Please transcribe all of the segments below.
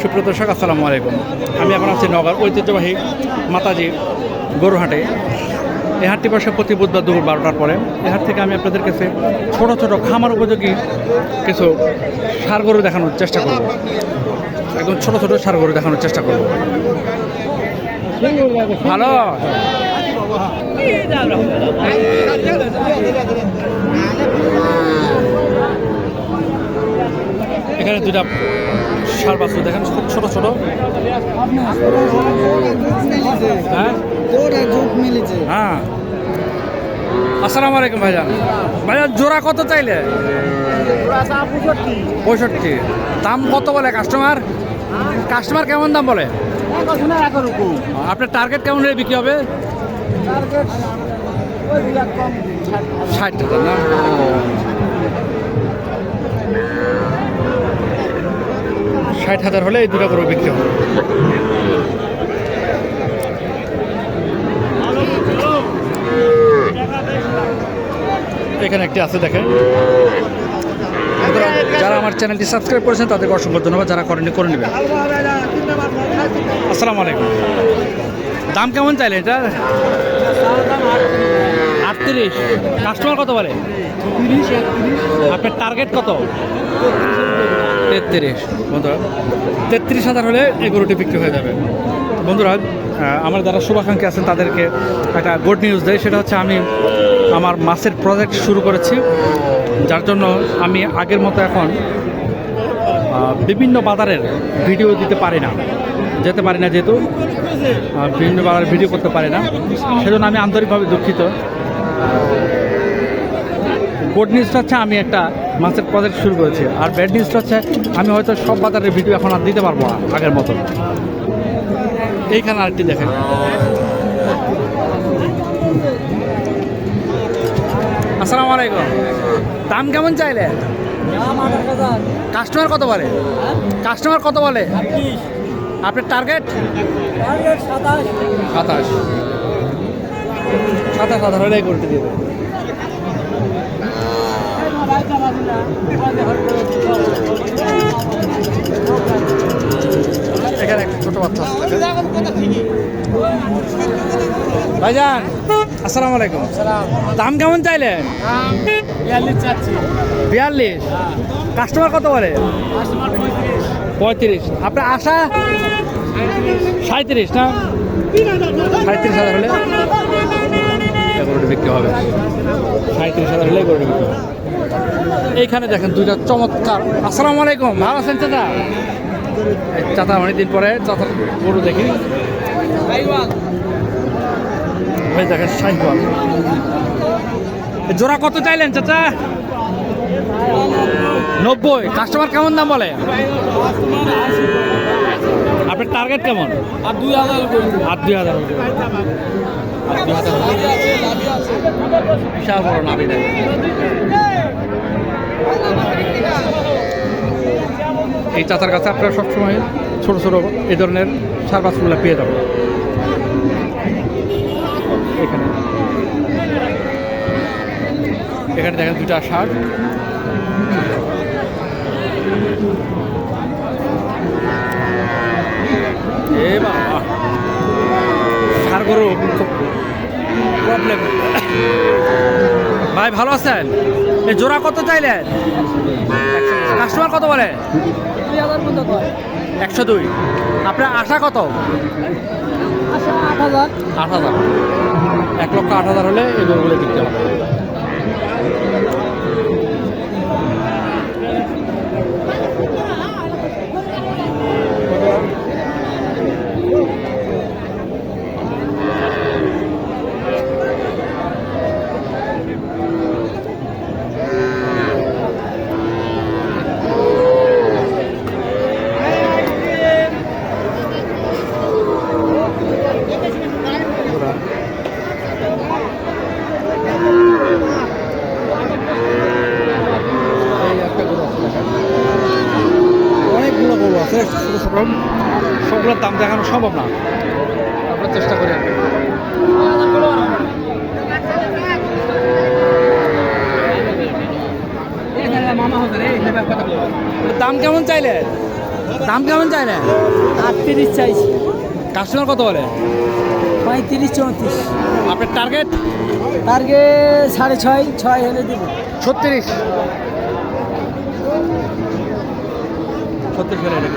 সুপ্রিয় দর্শক, আসসালামু আলাইকুম। আমি এখন আছি নগর ঐতিহ্যবাহী মাতাজি গরুহাটে। এই হাটটি বসে প্রতি বুধবার দুপুর বারোটার পরে। এই হাট থেকে আমি আপনাদের কাছে ছোট ছোট খামার উপযোগী কিছু সার গরু দেখানোর চেষ্টা করব। একদম ছোট ছোট সার গরু দেখানোর চেষ্টা করব। ভালো? এখানে দুটা সার বাছুর, দেখেন, খুব ছোট ছোট। হ্যাঁ? হ্যাঁ। আসসালামু আলাইকুম, ভাইজান। ভাইজান, জোড়া কত চাইলে? পঁয়ষট্টি। দাম কত বলে কাস্টমার কাস্টমার কেমন দাম বলে? আপনার টার্গেট কেমন হলে বিক্রি হবে? ষাট টাকা, না? ষাট হাজার হলে এই দুটো করে বিক্রি হবে। এখানে একটি আছে দেখেন। যারা আমার চ্যানেলটি সাবস্ক্রাইব করেছেন, তাদেরকে অসংখ্য ধন্যবাদ। যারা করেনি করে নেবেন। আসসালামু আলাইকুম। দাম কেমন চাইলে এটা? আটত্রিশ। কাস্টমার কত বলে? আপনার টার্গেট কত? তেত্রিশ। বন্ধুরা, তেত্রিশ হাজার হলে এই গরুটি বিক্রি হয়ে যাবে। বন্ধুরা আমার যারা শুভাকাঙ্ক্ষী আছেন তাদেরকে একটা গুড নিউজ দেয় সেটা হচ্ছে আমি আমার মাছের প্রজেক্ট শুরু করেছি। যার জন্য আমি আগের মতো এখন বিভিন্ন বাজারের ভিডিও দিতে পারি না। যেতে পারি না যেহেতু বিভিন্ন বাজারের ভিডিও করতে পারি না। সেজন্য আমি আন্তরিকভাবে দুঃখিত। গুড নিউজটা হচ্ছে আমি একটা মাছের প্রজেক্ট শুরু করেছি। আর ব্যাড নিউজটা হচ্ছে আমি হয়তো সব বাজারের ভিডিও এখন আর দিতে পারব না আগের মতো। এইখানে আরেকটি দেখেন। আসসালামু আলাইকুম। দাম কেমন চাইলে? কাস্টমার কত বলে? কাস্টমার কত বলে? আপনার টার্গেট সাতাশ। সাতাশ। হাজার হলে করতে দিয়ে দেবো এখানে ভাইজান, আসসালামু আলাইকুম। দাম কেমন চাইলেন? বিয়াল্লিশ। কাস্টমার কত বলে? পঁয়ত্রিশ। আপনার আশা? সাঁত্রিশ না? সাঁত্রিশ হাজার হলে? গরুটি বিক্রি হবে। সাঁত্রিশ হাজার হলে গরুটি বিক্রি হবে। এইখানে দেখেন দুইটা চমৎকার। আসসালামু আলাইকুম ভালো আছেন চাচা? চাচা অনেকদিন পরে চাচা গরু দেখি। দেখেন সাইকেল জোড়া কত চাইলেন চাচা? নব্বই। কাস্টমার কেমন দাম বলে? আপনার টার্গেট কেমন? আর দুই হাজার আর দুই হাজার বিশাল বড় নাবি দেয় এই চাচার কাছে আপনারা সবসময় ছোট ছোট এই ধরনের সার বাছগুলো পেয়ে যাবেন। এখানে। এখানে দেখেন দুটা সার। এ বাবা। সার প্রবলেম ভাই, ভালো আছেন? জোড়া কত চাইলেন? কাস্টমার কত বলে? একশো দুই। আপনার আশা কত? আট হাজার। আট হাজার। এক লক্ষ আট হাজার হলে এই গরুগুলো বিক্রি হবে বন্ধুরা, এই একটা গরু আছে দেখেন। অনেকগুলো গরু আছে ছোট ছোট সবগুলোর দাম দেখানো সম্ভব না আমরা চেষ্টা করি আর কি। মামা হতে রে দাম কেমন চাইলে? দাম কেমন চাইলে? আটত্রিশ চাইছি। কাস্টমার কত বলে? পঁয়ত্রিশ চৌত্রিশ। আপনার টার্গেট টার্গেট সাড়ে ছয় ছয় হলে দেবো। ছত্রিশ। ছত্রিশ হলে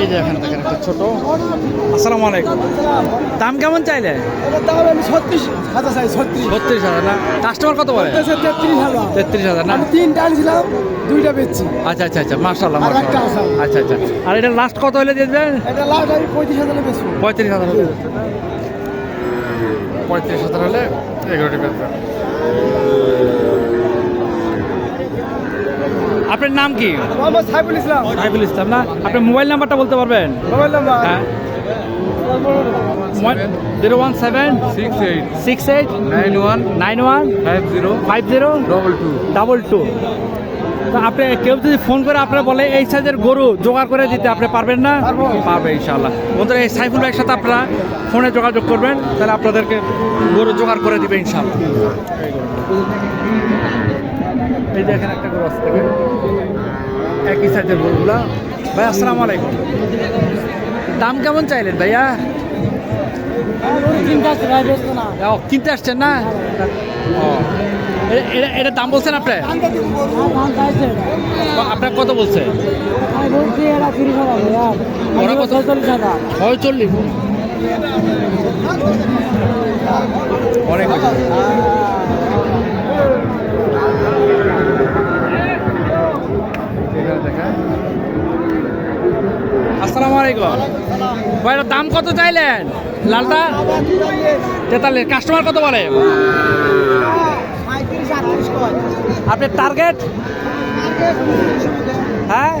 এই যে এখানে দেখেন একটা ছোট। আসসালামু আলাইকুম। দাম কেমন চাইলে? দাম আমি ছত্রিশ হাজার চাই ছত্রিশ। ছত্রিশ হাজার না? কাস্টমার কত বলে? তেত্রিশ হাজার। তেত্রিশ হাজার না? আমি তিনটা আনছিলাম দুইটা বেচছি। আচ্ছা আচ্ছা আচ্ছা মার্শাল্লাহ। আচ্ছা আচ্ছা। আর এটা লাস্ট কত হলে দেবেন এটা লাস্ট আমি পঁয়ত্রিশ হাজারে বেচবো। পঁয়ত্রিশ হাজার হলে। পঁয়ত্রিশ হাজার হলে এগারোটি বেচবেন আপনার নাম কি? মোহাম্মদ সাইফুল ইসলাম। সাইফুল ইসলাম না? আপনার মোবাইল নাম্বারটা বলতে পারবেন? Mobile number. হ্যাঁ। Zero one seven six eight six eight nine one nine one five zero five zero double two double two তো আপনি কেউ যদি ফোন করে আপনার বলে এই সাইজের গরু জোগাড় করে দিতে আপনি পারবেন না? পারব। পারবে ইনশাল্লাহ বন্ধুরা এই সাইফুল ভাইয়ের সাথে আপনারা ফোনে যোগাযোগ করবেন তাহলে আপনাদেরকে গরু জোগাড় করে দিবে ইনশাল্লাহ এই যে এখানে একটা গরু আছে, দেখেন। একই সাইজের গরুগুলা। ভাই, আসসালামু আলাইকুম। দাম কেমন চাইলেন ভাইয়া? কিনতে আসছেন না? এটা দাম বলছেন আপনি? দাম আপনার কত বলছে? অনেক আসসালামু আলাইকুম। ভাই দাম কত চাইলেন? লালটা তেতাল্লিশ। কাস্টমার কত বলে? আপনার টার্গেট হ্যাঁ?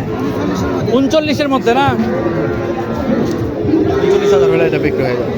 উনচল্লিশের মধ্যে না? উনচল্লিশ হাজার হলে এটা বিক্রি হয়ে যাবে।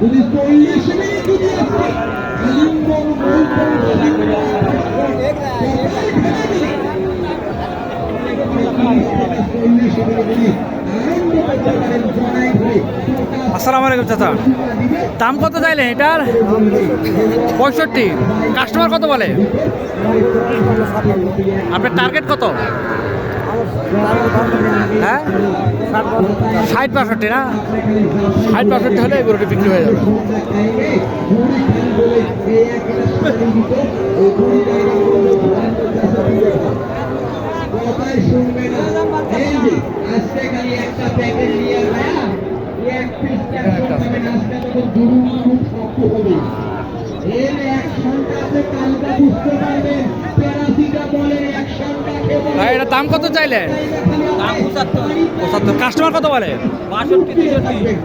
যদি চল্লিশ মিনিট যদি আসে আলিঙ্গন বলতেন চল্লিশ মিনিট আনন্দ করতে পারেন জনাই হয়ে আসসালামু আলাইকুম, চাচা। দাম কত চাইলেন এটার? পঁয়ষট্টি। কাস্টমার কত বলে? আপনার টার্গেট কত? হ্যাঁ? ষাট বাষট্টি না? ষাট বাষট্টি হলে গরুটি বিক্রি হয়ে যাবে। কথাই শুনবে না এই যে আজকে খালি একটা প্যাকেট নিয়ে ভাইয়া এক পিস করতে আজকে তো দুরু খুব শক্ত হবে। এর অ্যাকশনটা আপনি কালকে বুঝতে পারবেন প্যারাসিটামলের অ্যাকশনটা কেবল ভাই এটার দাম কত চাইলেন পঁচাত্তর। কাস্টমার কত বলে?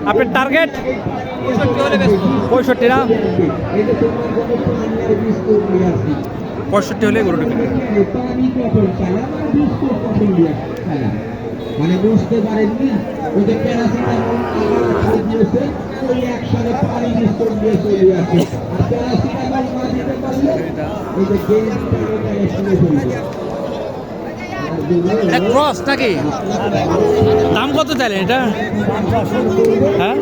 আপনার টার্গেট পঁয়ষট্টি আসি পঁয়ষট্টি হলে গরুটি বিক্রি পানি খেলা মানে বিস্কুট কখন দিয়ে খেলা মানে বুঝতে পারেননি? ওই যে প্যারাসিটামল দিয়েছে, ওই একসাথে পানি বিস্কুট দিয়ে চলে আসে আর প্যারাসিটামল না দিতে পারলে ওই ওখানে শুনে ফেলবে এটা ক্রস নাকি? দাম কত চাইলেন এটা? হ্যাঁ?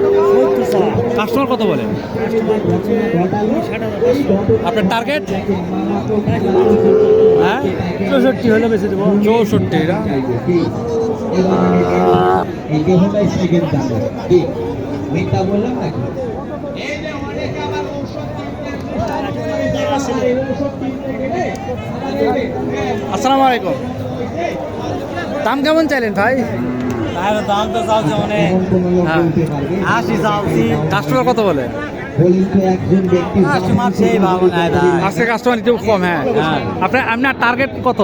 কাস্টমার কত বলে? আপনার টার্গেট হ্যাঁ? চৌষট্টি হলে বেশি দেবো। চৌষট্টি মিথ্যা বললাম নাকি আসসালামু আলাইকুম। দাম কেমন চাইলেন ভাই? দাম তো চাওছে অনেক। হ্যাঁ। আশি কাস্টমার কত বলে? কাস্টমার সেই ভালো নাই আজকে কাস্টমার একটু কম হ্যাঁ। হ্যাঁ। আপনার আপনার টার্গেট কত?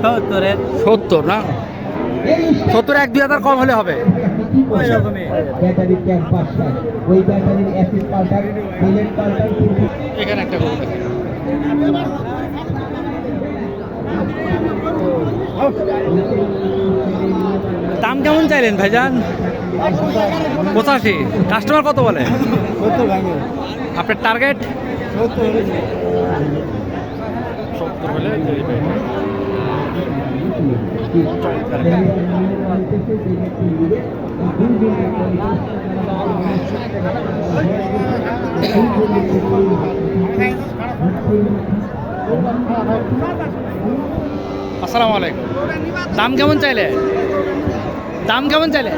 সত্তরের সত্তর না? সত্তর এক দুই হাজার কম হলে হবে। ব্যাটারি ক্যাম্প পাল্টান ওই ব্যাটারির অ্যাসিড পাল্টান বুলেট পাল্টান এখানে একটা গরু দেখেন দাম কেমন চাইলেন ভাইজান? পঁচাশি। কাস্টমার কত বলে? আপনার টার্গেট সত্তর হলে। আসসালামু আলাইকুম। দাম কেমন চাইলে? দাম কেমন চাইলে?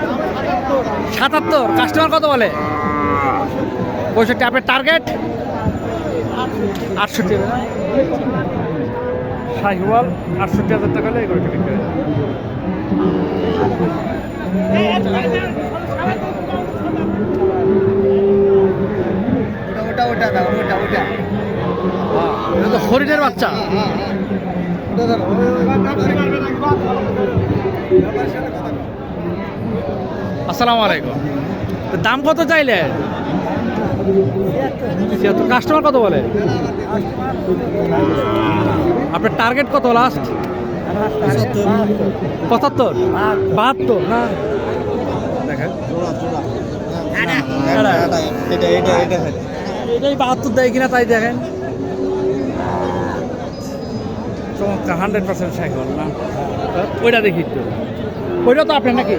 সাতাত্তর। কাস্টমার কত বলে? পঁয়ষট্টি। আপনার টার্গেট আটষট্টি। শাহিওয়াল আটষট্টি হাজার টাকা হলে এগুলো বিক্রি করে ওটা ওটা দাও ওটা ওটা এটা তো হরিণের বাচ্চা আসসালামু আলাইকুম দাম কত চাইলে ছিয়াত্তর। কাস্টমার কত বলে? আপনার টার্গেট কত লাস্ট পঁচাত্তর। বাহাত্তর, না? দেখেন এটা এটা এটা এটাই বাহাত্তর দেয় কিনা তাই দেখেন। চমৎকার হান্ড্রেড পার্সেন্ট সাইকেল, না? ওইটা দেখি তো ওইটা তো আপনার নাকি?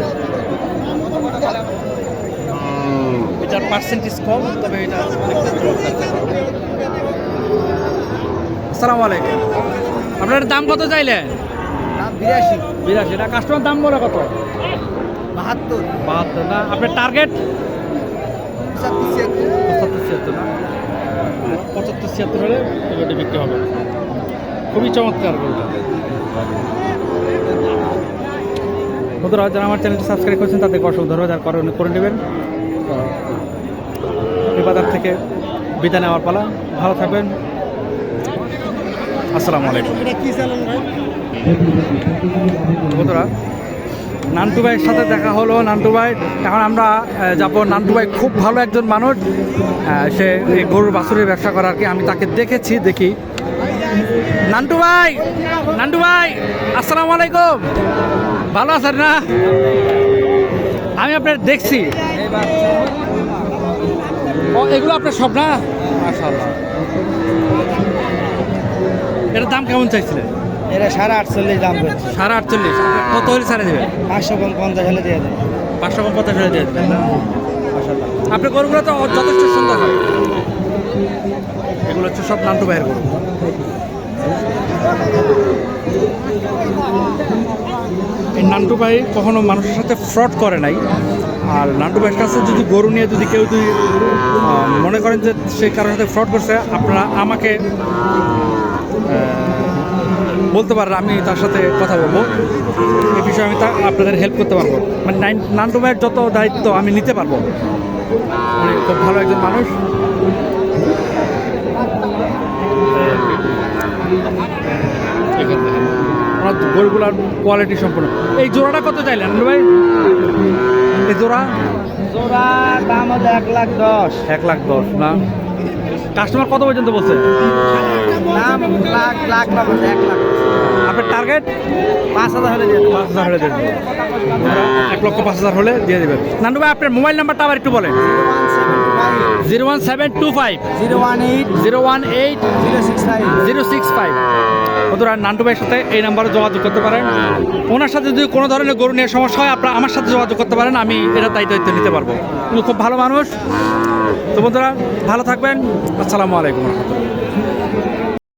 এটার পার্সেন্টেজ কম তবে এটা অনেকটা। আসসালামু আলাইকুম। আপনার দাম কত চাইলে বিরাশি। বিরাশি। না কাস্টমার দাম বলে কত? বাহাত্তর। বাহাত্তর না? আপনার টার্গেট পঁচাত্তর ছিয়াত্তর। না? পঁচাত্তর ছিয়াত্তর হলে এগুলোটি বিক্রি হবে। খুবই চমৎকার গরুটা। বন্ধুরা যারা আমার চ্যানেলটি সাবস্ক্রাইব করছেন তাদেরকে অসংখ্য ধন্যবাদ। আর করে করে নেবেন। এই বাজার থেকে বিদায় নেওয়ার পালা। ভালো থাকবেন। আসসালামু আলাইকুম। বন্ধুরা নান্টু ভাইয়ের সাথে দেখা হলো। নান্টু ভাই এখন আমরা যাব। নান্টু ভাই খুব ভালো একজন মানুষ। সে এই গরুর বাছুরের ব্যবসা করার কি। আমি তাকে দেখেছি দেখি। নান্টু ভাই নান্টু ভাই আসসালামু আলাইকুম। ভালো আছেন না? আমি আপনার দেখছি। ও এগুলো আপনার সব না? মাশাআল্লাহ। এটার দাম কেমন চাইছিলেন? এটা সাড়ে আটচল্লিশ দাম করছে। সাড়ে আটচল্লিশ। কত হলে ছাড়ে দেবে? পাঁচশো কম পঞ্চাশ হলে দিয়ে দেবে। পাঁচশো কম পঞ্চাশ হলে দিয়ে দেবেন। না মাশাআল্লাহ। আপনার গরুগুলো তো যথেষ্ট সুন্দর হয়। এগুলো হচ্ছে সব নান্টু ভাইয়ের গরু। এই নান্টু ভাই কখনো মানুষের সাথে ফ্রড করে নাই। আর নান্টু ভাইয়ের কাছে যদি গরু নিয়ে যদি কেউ যদি মনে করেন যে সেই কারোর সাথে ফ্রড করছে, আপনারা আমাকে বলতে পারেন, আমি তার সাথে কথা বলব। এই বিষয়ে আমি তা, আপনাদের হেল্প করতে পারব। মানে নাইন, নান্টু ভাইয়ের যত দায়িত্ব আমি নিতে পারব। উনি খুব ভালো একজন মানুষ। ওনার গরুগুলার কোয়ালিটি সম্পূর্ণ এই জোড়াটা কত চাইলেন ভাই? এই জোড়া? জোড়া দাম হলো এক লাখ দশ। এক লাখ দশ না? কাস্টমার কত পর্যন্ত বলছে? দাম লাখ লাখ বলছে এক লাখ। আপনার টার্গেট পাঁচ হাজার হলে পাঁচ হাজার হলে দেবেন এক লক্ষ পাঁচ হাজার হলে দিয়ে দেবেন। নান্টু ভাই আপনার মোবাইল নাম্বারটা আবার একটু বলেন। Zero one seven two five. Zero one eight zero one eight zero six five. Zero six five. বন্ধুরা নান্টু ভাইয়ের সাথে এই নাম্বারে যোগাযোগ করতে পারেন। ওনার সাথে যদি কোনো ধরনের গরু নিয়ে সমস্যা হয় আপনারা আমার সাথে যোগাযোগ করতে পারেন আমি এটা দায়িত্ব দায়িত্ব নিতে পারব। উনি খুব ভালো মানুষ। তো বন্ধুরা ভালো থাকবেন। আসসালামু আলাইকুম। রহমতুল্লাহ